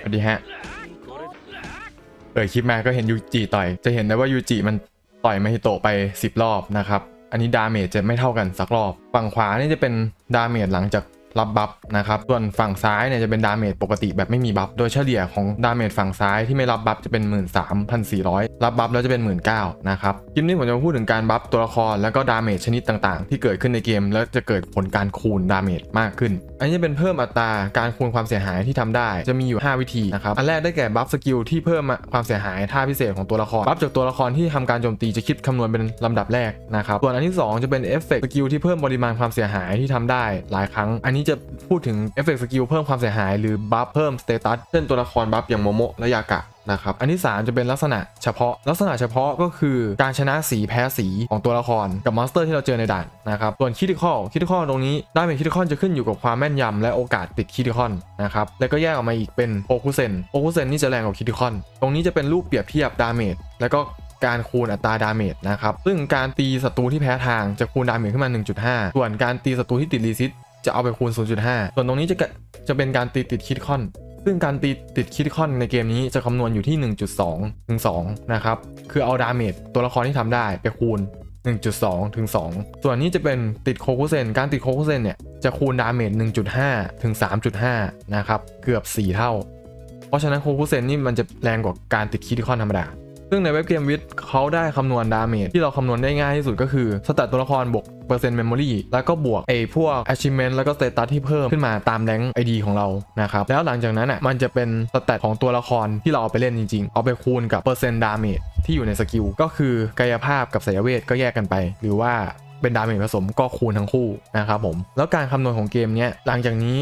สวัสดีฮะ เปิดคลิปมาก็เห็นยูจิต่อย จะเห็นได้ว่ายูจิมันต่อยมาฮิโตะไป 10 รอบนะครับ อันนี้ดาเมจจะไม่เท่ากันสักรอบ ฝั่งขวานี่จะเป็นดาเมจหลังจาก รับบัฟนะครับ ส่วนฝั่งซ้ายเนี่ยจะเป็นดาเมจปกติแบบไม่มีบัฟ โดยเฉลี่ยของดาเมจฝั่งซ้ายที่ไม่รับบัฟจะเป็น 13,400 รับบัฟแล้วจะเป็น 19,000นะครับ คลิปนี้ผมจะพูดถึงการบัฟตัวละครแล้วก็ดาเมจชนิดต่างๆ ที่เกิดขึ้นในเกม แล้วจะเกิดผลการคูณดาเมจมากขึ้น อันนี้จะเป็นเพิ่มอัตราการคูณความเสียหายที่ทำได้ จะมีอยู่ 5 วิธีนะครับ อันแรกได้แก่บัฟสกิลที่เพิ่มความเสียหายท่าพิเศษของตัวละคร บัฟจากตัวละครที่ทำการโจมตีจะคิดคำนวณเป็นลำดับแรกนะครับ ส่วนอันที่ 2 จะเป็นเอฟเฟกต์สกิลที่เพิ่มปริมาณความเสียหายที่ทำได้หลายครั้ง อันนี้จะพูดถึงเอฟเฟกต์สกิลเพิ่มความเสียหายหรือบัฟเพิ่มสเตตัสเช่นตัวละครบัฟอย่างโมโมะและยากะนะครับอันที่ 3 จะเป็นลักษณะเฉพาะ ลักษณะเฉพาะก็คือการชนะสีแพ้สีของตัวละครกับมอนสเตอร์ที่เราเจอในด่านนะครับส่วนคิดิคอลคิดิคอลตรงนี้ได้เป็นคิดิคอลจะขึ้นอยู่กับความแม่นยำและโอกาสติดคิดิคอลนะครับแล้วก็แยกออกมาอีกเป็นโอคุเซนโอคุเซนนี่จะแรงกว่าคิดิคอลตรงนี้จะเป็นรูปเปรียบเทียบดาเมจแล้วก็การคูณอัตราดาเมจนะครับ ซึ่งการตีศัตรูที่แพ้ทางจะคูณดาเมจขึ้นมา 1.5 ส่วนการตีศัตรูที่ติดรีซิต จะเอาไปคูณ 0.5 ส่วนตรงนี้จะกะจะเป็นการตีติดคิดคอน ซึ่งการตีติดคิดคอนในเกมนี้จะคำนวณอยู่ที่ 1.2 ถึง 2 นะครับ คือเอาดาเมจตัวละครที่ทำได้ไปคูณ 1.2 ถึง 2 ส่วนนี้จะเป็นติดโคคุเซน การติดโคคุเซนเนี่ยจะคูณดาเมจ 1.5 ถึง 3.5 นะครับ เกือบ 4 เท่า เพราะฉะนั้นโคคุเซนนี่มันจะแรงกว่าการติดคิดคอนธรรมดา ซึ่งในเว็บเกมวิทเขาได้คำนวณดาเมจที่เราคำนวณได้ง่ายที่สุดก็คือสแตทตัวละครบวกเปอร์เซ็นต์เมมโมรีแล้วก็บวกไอ้พวก achievement แล้วก็สเตตัสที่เพิ่มขึ้นมาตามแรงไอดีของเรานะครับ แล้วหลังจากนั้นอะมันจะเป็นสแตทของตัวละครที่เราเอาไปเล่นจริงๆ เอาไปคูณกับเปอร์เซ็นต์ดาเมจที่อยู่ในสกิลก็คือกายภาพกับสายเวทก็แยกกันไป หรือว่าเป็นดาเมจผสมก็คูณทั้งคู่นะครับผมแล้วการคำนวณของเกมเนี้ยหลังจากนี้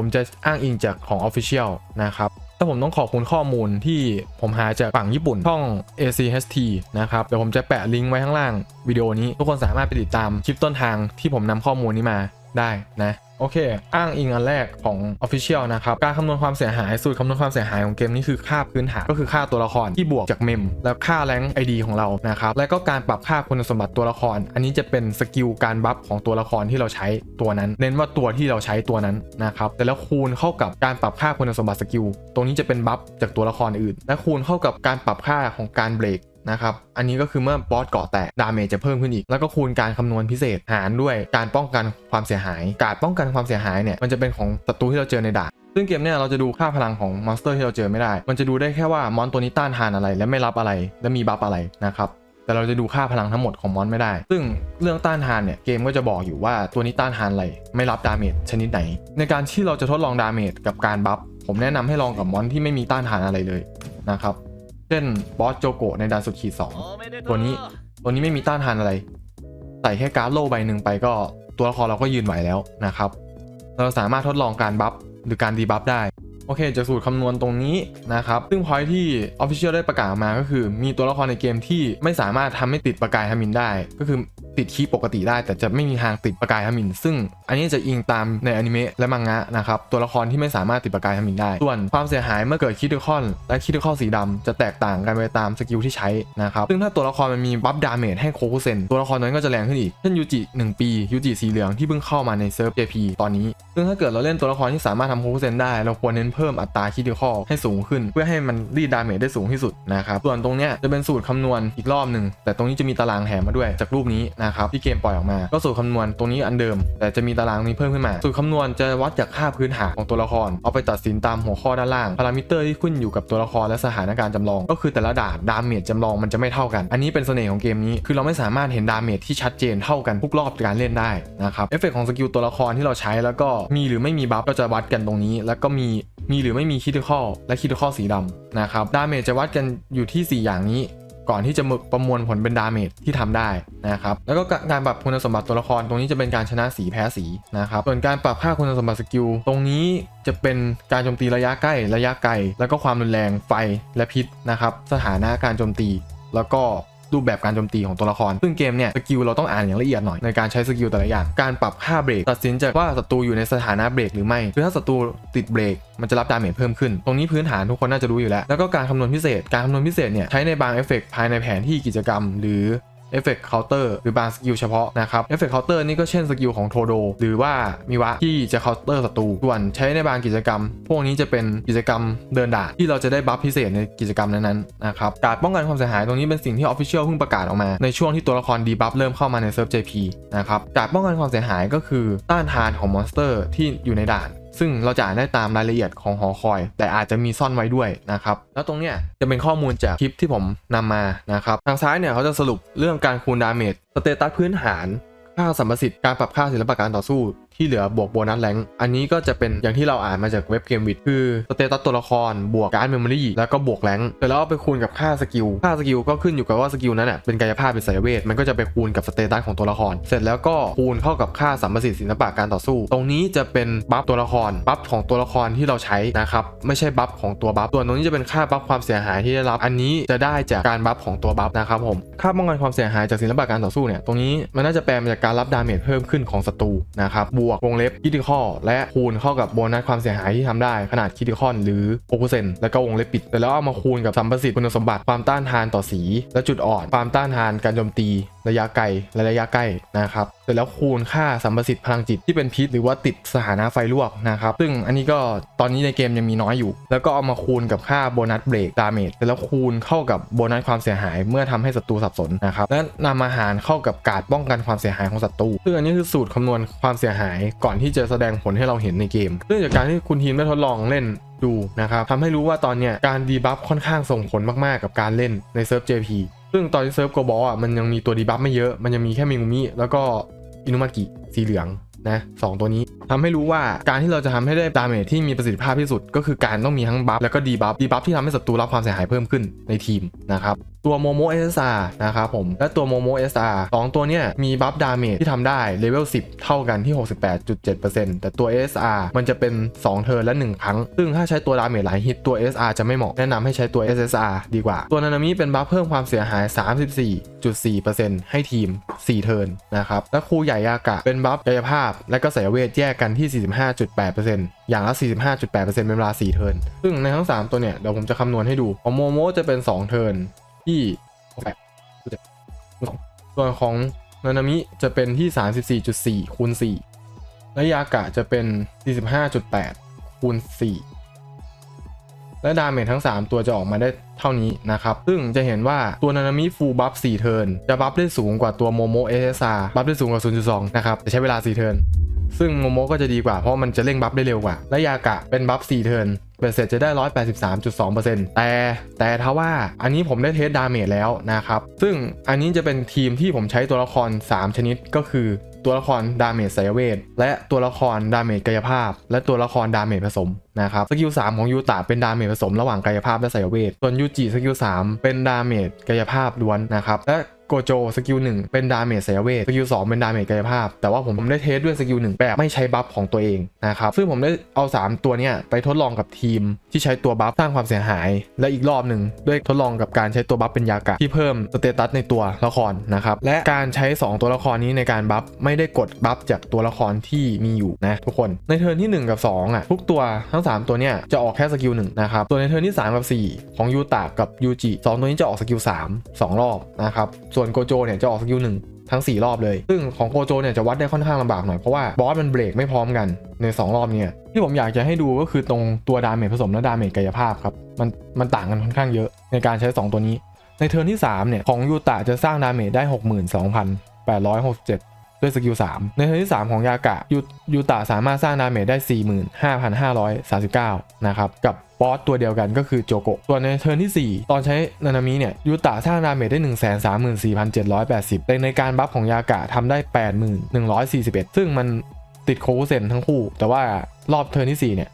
ผมจะอ้างอิงจากของ Official นะครับถ้าผมต้องขอบคุณข้อมูลที่ผมหาจากฝั่งญี่ปุ่นช่อง ACHT นะครับ เดี๋ยวผมจะแปะลิงก์ไว้ข้างล่างวิดีโอนี้ ทุกคนสามารถไปติดตามคลิปต้นทางที่ผมนำข้อมูลนี้มาได้นะ โอเค อ้างอิงอันแรกของ Official นะครับ การคำนวณความเสียหาย สูตรคำนวณความเสียหายของเกมนี้คือค่าพื้นฐานก็คือค่าตัวละครที่บวกจากเมม แล้วค่าแรงไอดีของเรานะครับ แล้วก็การปรับค่าคุณสมบัติตัวละคร อันนี้จะเป็นสกิลการบัฟของตัวละครที่เราใช้ตัวนั้น เน้นว่าตัวที่เราใช้ตัวนั้นนะครับแต่แล้วคูณเข้ากับการปรับค่าคุณสมบัติสกิล ตรงนี้จะเป็นบัฟจากตัวละครอื่น และคูณเข้ากับการปรับค่าของการเบรก นะครับ อันนี้ก็คือเมื่อบอสเกาะแตกดาเมจจะเพิ่มขึ้นอีก แล้วก็คูณการคำนวณพิเศษหารด้วยการป้องกันความเสียหาย การป้องกันความเสียหายเนี่ยมันจะเป็นของศัตรูที่เราเจอในด่านซึ่งเกมเนี่ยเราจะดูค่าพลังของมอนสเตอร์ที่เราเจอไม่ได้ มันจะดูได้แค่ว่ามอนตัวนี้ต้านทานอะไร และไม่รับอะไร และมีบัฟอะไรนะครับแต่เราจะดูค่าพลังทั้งหมดของมอนไม่ได้ ซึ่งเรื่องต้านทานเนี่ยเกมก็จะบอกอยู่ว่าตัวนี้ต้านทานอะไร ไม่รับดาเมจชนิดไหน ในการที่เราจะทดลองดาเมจกับการบัฟผมแนะนำให้ลองกับมอนที่ไม่มีต้านทานอะไรเลยนะครับ เช่นบอสโจโกะในดานสุดขีดสองตัวนี้ตัวนี้ไม่มีต้านทานอะไร ใส่แค่การ์ดโล่ใบหนึ่งไปก็ตัวละครเราก็ยืนไหวแล้วนะครับ เราสามารถทดลองการบัฟหรือการดีบัฟได้โอเคจากสูตรคำนวณตรงนี้นะครับ ซึ่งพอยที่ Official ได้ประกาศออกมาก็คือ มีตัวละครในเกมที่ไม่สามารถทำให้ติดประกายฮามินได้ ก็คือ ติดคีปกติได้ แต่จะไม่มีทางติดประกายฮามิน ซึ่งอันนี้จะอิงตามในอนิเมะและมังงะนะครับตัวละครที่ไม่สามารถติดประกายฮามินได้ ส่วนความเสียหายเมื่อเกิดคิด i คอนและคิด i คอนสีดำจะแตกต่างกันไปตามสกิลที่ใช้นะครับซึ่งถ้าตัวละครมันมีบัฟดาเมจให้โคคุเซนตัวละครนั้นก็จะแรงขึ้นอีกเช่นยูจิ1ปียูจิสีเหลืองที่เพิ่งเข้ามาในเซิร์ฟ JP ตอนนี้ ซึ่งถ้าเกิดเราเล่นตัวละครที่สามารถทำโคคุเซนได้ เราควรเน้นเพิ่มอัตราคิด i คอให้สูงขึ้น เพื่อให้มันรีดดาเมจได้สูงที่สุดนะครับส่วนตรงเนี้ยจะเป็นสูตรคำนวณอีกรอบหนึ่งแต่ตรงนี้จะมีตารางแถมมาด้วยจากรูปนี้นะครับที่เกมปล่อยออกมา ก็สูตรคำนวณตรงนี้อันเดิม แต่จะมีตารางนี้เพิ่มขึ้นมา สูตรคำนวณจะวัดจากค่าพื้นฐานของตัวละคร เอาไปตัดสินตามหัวข้อด้านล่าง พารามิเตอร์ที่ขึ้นอยู่กับตัวละครและสถานการณ์จำลอง ก็คือแต่ละด่านดาเมจจำลองมันจะไม่เท่ากัน อันนี้เป็นเสน่ห์ของเกมนี้ คือเราไม่สามารถเห็นดาเมจที่ชัดเจนเท่ากันทุกรอบการเล่นได้นะครับ เอฟเฟกของสกิลตัวละครที่เราใช้แล้วก็มีหรือไม่มีบัฟก็จะวัดกันตรงนี้ แล้วก็มีมีหรือไม่มีคิดคอและคิดคอสีดำนะครับ ดาเมจจะวัดกันอยู่ที่ 4 อย่างนี้ ก่อนที่จะประมวลผลเป็นดาเมจที่ทำได้นะครับแล้วก็การปรับคุณสมบัติตัวละครตรงนี้จะเป็นการชนะสีแพ้สีนะครับส่วนการปรับค่าคุณสมบัติสกิลตรงนี้จะเป็นการโจมตีระยะใกล้ระยะไกลแล้วก็ความรุนแรงไฟและพิษนะครับสถานะการโจมตี แล้วก็ รูปแบบการโจมตีของตัวละคร ซึ่งเกมเนี่ยสกิลเราต้องอ่านอย่างละเอียดหน่อยในการใช้สกิลแต่ละอย่าง การปรับค่าเบรกตัดสินจากว่าศัตรูอยู่ในสถานะเบรกหรือไม่คือถ้าศัตรูติดเบรกมันจะรับดาเมจเพิ่มขึ้น ตรงนี้พื้นฐานทุกคนน่าจะรู้อยู่แล้ว แล้วก็การคำนวณพิเศษ การคำนวณพิเศษเนี่ยใช้ในบางเอฟเฟกภายในแผนที่กิจกรรม หรือ เอฟเฟกต์เคาน์เตอร์หรือบางสกิลเฉพาะนะครับเอฟเฟกต์เคาน์เตอร์นี่ก็เช่นสกิลของโทโดหรือว่ามิวะที่จะเคาน์เตอร์ศัตรูส่วนใช้ในบางกิจกรรม พวกนี้จะเป็นกิจกรรมเดินด่านที่เราจะได้บัฟพิเศษในกิจกรรมนั้นๆนะครับการป้องกันความเสียหายตรงนี้เป็นสิ่งที่ออฟฟิเชียลเพิ่งประกาศออกมาในช่วงที่ตัวละครดีบัฟเริ่มเข้ามาในเซิร์ฟ JP นะครับการป้องกันความเสียหายก็คือต้านทานของมอนสเตอร์ที่อยู่ในด่าน ซึ่งเราจะอ่านได้ตามรายละเอียดของหอคอย แต่อาจจะมีซ่อนไว้ด้วยนะครับแล้วตรงเนี้ยจะเป็นข้อมูลจากคลิปที่ผมนำมานะครับทางซ้ายเนี่ยเขาจะสรุปเรื่องการคูณดาเมจสเตตัสพื้นฐานค่าสัมประสิทธิ์การปรับค่าศิลปะการต่อสู้ ที่เหลือบวกโบนัสแรงอันนี้ก็จะเป็นอย่างที่เราอ่านมาจากเว็บเกมวิดคือสเตตัสตัวละครบวกการ์ดเมมโมรีแล้วก็บวกแรงค์เสร็จแล้วเอาไปคูณกับค่าสกิลค่าสกิลก็ขึ้นอยู่กับว่าสกิลนั้นอะเป็นกายภาพเป็นสายเวทมันก็จะไปคูณกับสเตตัสของตัวละคร เสร็จแล้วก็คูณเข้ากับค่าสัมประสิทธิ์ศิลปะการต่อสู้ ตรงนี้จะเป็นบัฟตัวละครบัฟของตัวละครที่เราใช้นะครับไม่ใช่บัฟของตัวบัฟส่วนตรงนี้จะเป็นค่าบัฟความเสียหายที่ได้รับอันนี้จะได้จากการบัฟของตัวบัฟนะครับผมค่าป้องกันความเสียหายจากศิลปะการต่อสู้เนี่ยตรงนี้มันน่าจะแปลมาจากการรับดาเมจเพิ่มขึ้นของศัตรูนะครับบวกวงเล็บคิติคอและคูณเข้ากับโบนัสความเสียหายที่ทำได้ขนาดคิติคอนหรือโอคุเซนแล้วก็วงเล็บปิดแต่แล้วเอามาคูณกับสัมประสิทธิ์คุณสมบัติความต้านทานต่อสี และจุดอ่อนความต้านทานการโจมตีระยะไกลและระยะใกล้นะครับเสร็จแล้วคูณค่าสัมประสิทธิ์พลังจิตที่เป็นพิษหรือว่าติดสถานะไฟลวกนะครับซึ่งอันนี้ก็ตอนนี้ในเกมยังมีน้อยอยู่ แล้วก็เอามาคูณกับค่าโบนัสเบรกดาเมจเสร็จแล้วคูณเข้ากับโบนัสความเสียหาย เมื่อทำให้ศัตรูสับสนนะครับและนำมาหารเข้ากับการป้องกันความเสียหายของศัตรูซึ่งอันนี้คือสูตรคำนวณความเสียหายก่อนที่จะแสดงผลให้เราเห็นในเกมเนื่องจากการที่คุณทีมได้ทดลองเล่นดูนะครับทำให้รู้ว่าตอนเนี้ยการดีบัฟค่อนข้างส่งผลมากๆกับการเล่นในเซิร์ฟ JP ซึ่งตอนที่เซิร์ฟโกบอลอะมันยังมีตัวดีบัฟไม่เยอะ มันยังมีแค่เมงุมิแล้วก็อินุมากิสีเหลือง นะสองตัวนี้ทำให้รู้ว่าการที่เราจะทำให้ได้ดาเมจที่มีประสิทธิภาพที่สุด ก็คือการต้องมีทั้งบัฟแล้วก็ดีบัฟดีบัฟที่ทำให้ศัตรูรับความเสียหายเพิ่มขึ้นในทีมนะครับตัวโมโม SSR นะครับผมและตัวโมโม SR สอาสองตัวเนี้ยมีบัฟดาเมจที่ทำได้เลเวล10 เท่ากันที่ 68.7%แต่ตัว SSR มันจะเป็น 2 เทิร์นและ 1 ครั้ง ซึ่งถ้าใช้ตัวดาเมจหลายฮิตตัว SSR จะไม่เหมาะแนะนำให้ใช้ตัว SSR ดีกว่า ตัวนานามิเป็นบัฟเพิ่มความเสียหาย 34.4%ให้ทีม 4 เทิร์นนะครับและครูใหญ่ยากะเป็นบัฟกายภาพและก็สายเวทแยกกันที่ 45.8%อย่างละ 45.8%เป็นเวลา 4 เทิร์น ซึ่งในทั้ง 3 ตัวเนี่ย เดี๋ยวผมจะคำนวณให้ดูของโมโมจะเป็น 2 เทิร์นที่ส่วนของนานามิจะเป็นที่ 34.4คูณ4และยากะจะเป็น 45.8คูณ4 และดาเมจทั้ง 3 ตัวจะออกมาได้เท่านี้นะครับ ซึ่งจะเห็นว่าตัวนานามิฟูลบัฟ4เทิร์นจะบัฟได้สูงกว่าตัวโมโมเอสอาบัฟได้สูงกว่า 0.2 นะครับจะใช้เวลา 4 เทิร์นซึ่งโมโมก็จะดีกว่าเพราะมันจะเร่งบัฟได้เร็วกว่า และยากะเป็นบัฟ4เทิร์นเบ็ดเสร็จจะได้ 183.2%แต่แต่ถ้าว่าอันนี้ผมได้เทสดาเมจแล้วนะครับ ซึ่งอันนี้จะเป็นทีมที่ผมใช้ตัวละคร 3 ชนิดก็คือ ตัวละครดาเมจสายเวท และตัวละครดาเมจกายภาพ และตัวละครดาเมจผสมนะครับสกิล3ของยูตะเป็นดาเมจผสมระหว่างกายภาพและสายเวท ส่วนยูจิสกิล3เป็นดาเมจกายภาพล้วนนะครับและ โกโจสกิล1เป็นดาเมจสายเวทสกิล2เป็นดาเมจกายภาพ แต่ว่าผมผมได้เทสด้วยสกิล1แบบไม่ใช้บัฟของตัวเองนะครับซึ่งผมได้เอา 3 ตัวเนี้ยไปทดลองกับทีมที่ใช้ตัวบัฟสร้างความเสียหาย และอีกรอบหนึ่งด้วยทดลองกับการใช้ตัวบัฟเป็นยากะที่เพิ่มสเตตัสในตัวละครนะครับและการใช้ 2 ตัวละครนี้ในการบัฟไม่ได้กดบัฟจากตัวละครที่มีอยู่นะทุกคนในเทิร์นที่ 1 กับ 2อะทุกตัวทั้ง 3 ตัวเนี้ยจะออกแค่สกิล1นะครับส่วนในเทิร์นที่ 3 กับ 4 ของยูตะกับยูจิสองตัวนี้จะออกสกิล3 2 รอบนะครับส่วนโกโจเนี่ยจะออกสกิลหนึ่งทั้ง 4 รอบเลย ซึ่งของโกโจเนี่ยจะวัดได้ค่อนข้างลำบากหน่อยเพราะว่าบอสมันเบรกไม่พร้อมกันใน 2 รอบเนี่ยที่ผมอยากจะให้ดูก็คือตรงตัวดาเมจผสมและดาเมจกายภาพครับมันมันต่างกันค่อนข้างเยอะในการใช้ 2 ตัวนี้ ในเทิร์นที่3เนี่ยของยูตะจะสร้างดาเมจได้ 62,867 ด้วยสกิล3ในเทิร์นที่ 3 ของยากะยูยูตะสามารถสร้างดาเมจได้ 45,539 นะครับกับบอสตัวเดียวกันก็คือโจโกะส่วนในเทิร์นที่ 4 ตอนใช้นานามิเนี่ยยูตะสร้างดาเมจได้ 134,780แต่ในการบัฟของยากะทำได้ 81,141 ซึ่งมันติดโคเซนทั้งคู่ แต่ว่ารอบเทิร์นที่ 4 เนี่ย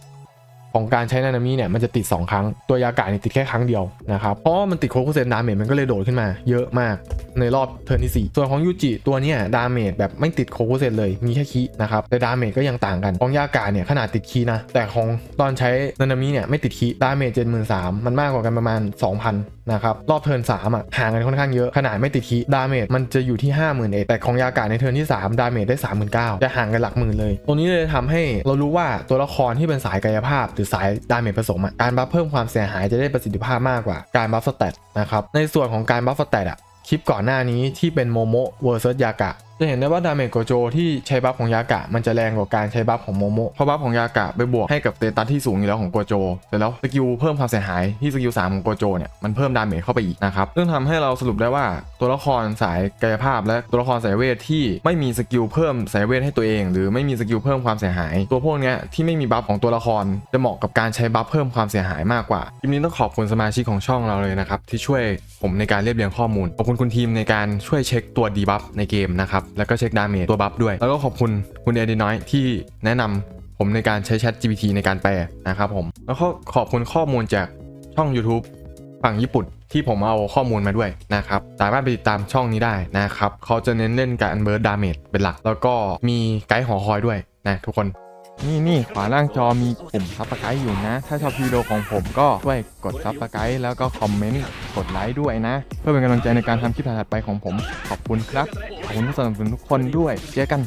ของการใช้นานามิเนี่ยมันจะติด 2 ครั้ง ตัวยากาเนี่ยติดแค่ครั้งเดียวนะครับเพราะมันติดโคเซนดาเมจมันก็เลยโดดขึ้นมาเยอะมากในรอบเทิร์นที่ 4 ส่วนของยูจิตัวเนี้ยดาเมจแบบไม่ติดโคเซนเลยมีแค่คีนะครับแต่ดาเมจก็ยังต่างกันของยากาเนี่ยขนาดติดคีนะแต่ของตอนใช้นานามิเนี่ยไม่ติดคีดาเมจเจ็ดหมื่นสามมันมากกว่ากันประมาณ 2,000นะครับรอบเทิร์น3อะห่างกันค่อนข้างเยอะขนาดไม่ติดคีดาเมจมันจะอยู่ที่ 5 0 0 0 0เอแต่ของยากาศในเทิร์นที่ 3 ดาเมจได้ 39,000จะห่างกันหลักหมื่นเลย ตรงนี้เลยทำให้เรารู้ว่าตัวละครที่เป็นสายกายภาพ หรือสายดาเมจผสมอะการบัฟเพิ่มความเสียหายจะได้ประสิทธิภาพมากกว่าการบัฟสเตตนะครับในส่วนของการบัฟสเตตอะคลิปก่อนหน้านี้ที่เป็นโมโมเวอร์ซัสยากะจะเห็นได้ว่าดาเมจโกโจที่ใช้บัฟของยากะ มันจะแรงกว่าการใช้บัฟของโมโมเพราะบัฟของยากะไปบวกให้กับเตตัสที่สูงอยู่แล้วของโกโจเสร็จแล้วสกิลเพิ่มความเสียหายที่สกิล3ของโกโจเนี่ยมันเพิ่มดาเมจเข้าไปอีกนะครับซึ่งทำให้เราสรุปได้ว่าตัวละครสายกายภาพ และตัวละครสายเวทที่ไม่มีสกิลเพิ่มสายเวทให้ตัวเอง หรือไม่มีสกิลเพิ่มความเสียหาย ตัวพวกนี้ที่ไม่มีบัฟของตัวละคร จะเหมาะกับการใช้บัฟเพิ่มความเสียหายมากกว่าคลิปนี้ต้องขอบคุณสมาชิกของช่องเราเลยนะครับที่ช่วยผมในการเรียบเรียงข้อมูลขอบคุณคุณทีมในการช่วยเช็คตัวดีบัฟในเกมนะครับแล้วก็เช็คดาเมจตัวบัฟด้วย แล้วก็ขอบคุณคุณเอดีน้อยที่แนะนำผมในการใช้ Chat GPT ในการแปลนะครับผม แล้วก็ขอบคุณข้อมูลจากช่อง YouTube ฝั่งญี่ปุ่นที่ผมเอาข้อมูลมาด้วยนะครับ สามารถไปติดตามช่องนี้ได้นะครับ เขาจะเน้นเล่นการเบิร์ดดาเมจเป็นหลัก แล้วก็มีไกด์หอคอยด้วยนะทุกคน นี่นี่ขวาล่างจอมีปุ่มซับสไครต์อยู่นะ ถ้าชอบวิดีโอของผมก็ช่วยกดซับสไครต์แล้วก็คอมเมนต์กดไลค์ด้วยนะ เพื่อเป็นกำลังใจในการทำคลิปถัดไปของผม ขอบคุณครับ ขอบคุณผู้สนับสนุนทุกคนด้วยเจอกัน